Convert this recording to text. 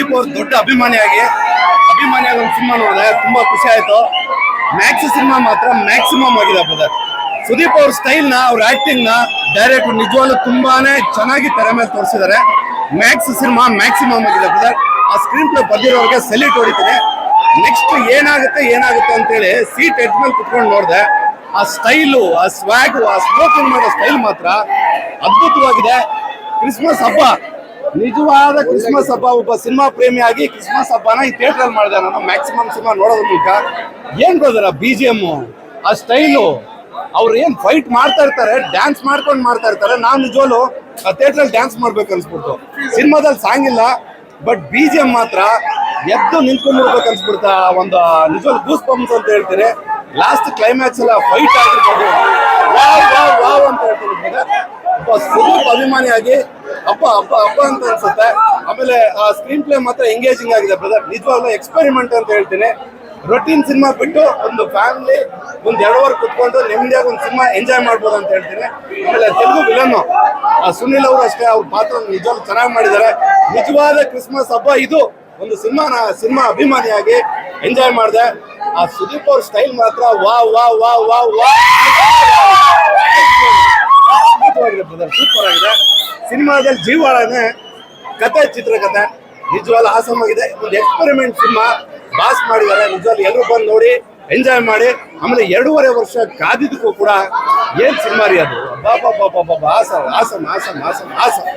ಸುದೀಪ್ ಅವ್ರ ದೊಡ್ಡ ಅಭಿಮಾನಿಯಾಗಿ ಅಭಿಮಾನಿಯಾಗಿ ಒಂದು ಸಿನಿಮಾ ನೋಡಿದೆ, ತುಂಬಾ ಖುಷಿ ಆಯ್ತು. ಮ್ಯಾಕ್ಸ್ ಸಿನಿಮಾ ಮಾತ್ರ ಮ್ಯಾಕ್ಸಿಮಮ್ ಆಗಿದೆ ಬ್ರದರ್ ಸುದೀಪ್ ಅವ್ರ ಸ್ಟೈಲ್ನ, ಅವ್ರ ಆಕ್ಟಿಂಗ್ನ ಡೈರೆಕ್ಟ್ ನಿಜವಾಗ್ಲೂ ತುಂಬಾನೇ ಚೆನ್ನಾಗಿ ತೆರೆ ಮೇಲೆ ತೋರಿಸಿದ್ದಾರೆ. ಮ್ಯಾಕ್ಸ್ ಸಿನಿಮಾ ಮ್ಯಾಕ್ಸಿಮಮ್ ಆಗಿದೆ ಬ್ರದರ್ ಆ ಸ್ಕ್ರೀನ್ ಪ್ಲೇ ಬರ್ದಿರೋರಿಗೆ ಸೆಲ್ಯೂಟ್ ಹೊಡಿತೀನಿ. ನೆಕ್ಸ್ಟ್ ಏನಾಗುತ್ತೆ ಏನಾಗುತ್ತೆ ಅಂತೇಳಿ ಸೀಟ್ ಎಡ್ ಮೇಲೆ ಕುತ್ಕೊಂಡು ನೋಡಿದೆ. ಆ ಸ್ಟೈಲು ಆ ಸ್ವಾಗು ಆ ಸ್ಮೋಕಿಂಗ್ ಮಾಡೋ ಸ್ಟೈಲ್ ಮಾತ್ರ ಅದ್ಭುತವಾಗಿದೆ. ಕ್ರಿಸ್ಮಸ್ ಹಬ್ಬ. ನಿಜವಾದ ಕ್ರಿಸ್ಮಸ್ ಹಬ್ಬ, ಒಬ್ಬ ಸಿನಿಮಾ ಪ್ರೇಮಿಯಾಗಿ ಕ್ರಿಸ್ಮಸ್ ಹಬ್ಬನ ಈ ಥಿಯೇಟರ್ ಅಲ್ಲಿ ಮಾಡಿದೆ ನಾನು. ಮ್ಯಾಕ್ಸಿಮಮ್ ಸಿನಿಮಾ ನೋಡೋದ್ರ ಮೂಲಕ ಏನ್ ಬ್ರದರ್ ಬಿ ಜಿ ಎಂ ಆ ಸ್ಟೈಲು ಅವ್ರು ಏನ್ ಫೈಟ್ ಮಾಡ್ತಾ ಇರ್ತಾರೆ ಡ್ಯಾನ್ಸ್ ಮಾಡ್ಕೊಂಡು ಮಾಡ್ತಾ ಇರ್ತಾರೆ. ನಾನು ನಿಜವಾಲು ಆ ಥಿಯೇಟರ್ ಅಲ್ಲಿ ಡ್ಯಾನ್ಸ್ ಮಾಡ್ಬೇಕು ಅನ್ಸ್ಬಿಡ್ತು. ಸಿನಿಮಾದಲ್ಲಿ ಸಾಂಗ್ ಇಲ್ಲ ಬಟ್ ಬಿ ಜಿ ಎಂ ಮಾತ್ರ ಎದ್ದು ನಿಂತ್ಕೊಂಡು ನೋಡ್ಬೇಕು ಅನ್ಸ್ಬಿಡ್ತಾ ಒಂದು ನಿಜವಾಲ್ ಗೂಸ್ ಪಂಪ್ಸ್ ಅಂತ ಹೇಳ್ತೀನಿ ಲಾಸ್ಟ್ ಕ್ಲೈಮ್ಯಾಕ್ಸ್ ಎಲ್ಲ ಫೈಟ್ ಆಗಿರ್ಬೋದು. ವಾವ್ ವಾವ್ ವಾವ್ ಅಂತ ಹೇಳ್ತೀನಿ. ಒಬ್ಬ ಅಭಿಮಾನಿಯಾಗಿ ಹಬ್ಬ ಅಪ್ಪ ಹಬ್ಬ ಅಂತ ಅನ್ಸುತ್ತೆ. ಆಮೇಲೆ ಆ ಸ್ಕ್ರೀನ್ ಪ್ಲೇ ಮಾತ್ರ ಎಂಗೇಜಿಂಗ್ ಆಗಿದೆ ಬ್ರದರ್ ನಿಜವಾಗ್ಲೂ ಎಕ್ಸ್ಪೆರಿಮೆಂಟ್ ಅಂತ ಹೇಳ್ತೀನಿ. ರೊಟೀನ್ ಸಿನಿಮಾ ಬಿಟ್ಟು ಒಂದು ಫ್ಯಾಮಿಲಿ ಒಂದು ಎರಡು ಅವರ್ ಕುತ್ಕೊಂಡು ನೆಮ್ಮದಿಯಾಗಿ ಒಂದು ಸಿನಿಮಾ ಎಂಜಾಯ್ ಮಾಡ್ಬೋದು ಅಂತ ಹೇಳ್ತೀನಿ. ಆಮೇಲೆ ತೆಲುಗು ವಿಲನ್ ಸುನಿಲ್ ಅವರು ಅಷ್ಟೇ ಅವ್ರ ಪಾತ್ರ ನಿಜವಾಗ್ಲೂ ಚೆನ್ನಾಗಿ ಮಾಡಿದ್ದಾರೆ. ನಿಜವಾದ ಕ್ರಿಸ್ಮಸ್ ಹಬ್ಬ ಇದು. ಒಂದು ಸಿನಿಮಾನ ಸಿನಿಮಾ ಅಭಿಮಾನಿಯಾಗಿ ಎಂಜಾಯ್ ಮಾಡಿದೆ. ಆ ಸುದೀಪ್ ಅವ್ರ ಸ್ಟೈಲ್ ಮಾತ್ರ ವಾ ವಾ ವಾ ವಾ ವಾ ಸೂಪರ್ ಆಗಿದೆ. ಸಿನಿಮಾದಲ್ಲಿ ಜೀವಾಳನೇ ಕತೆ ಚಿತ್ರಕಥೆ ನಿಜವಾಗ್ಲೂ ಆಸಮಾಗಿದೆ ಒಂದು ಎಕ್ಸ್ಪೆರಿಮೆಂಟ್ ಸಿನಿಮಾ. ಬಾಸ್ ಮಾಡಿದ್ದಾರೆ. ನಿಜವಾಗ್ಲೂ ಎಲ್ಲರೂ ಬಂದು ನೋಡಿ ಎಂಜಾಯ್ ಮಾಡಿ. ಆಮೇಲೆ ಎರಡೂವರೆ ವರ್ಷ ಕಾದಿದ್ದಕ್ಕೂ ಕೂಡ ಏನ್ ಸಿನಿಮಾ ರೀ ಅದು? ಬಾಬಾ ಬಾಬಾ ಬಾಬಾ awesome awesome awesome awesome awesome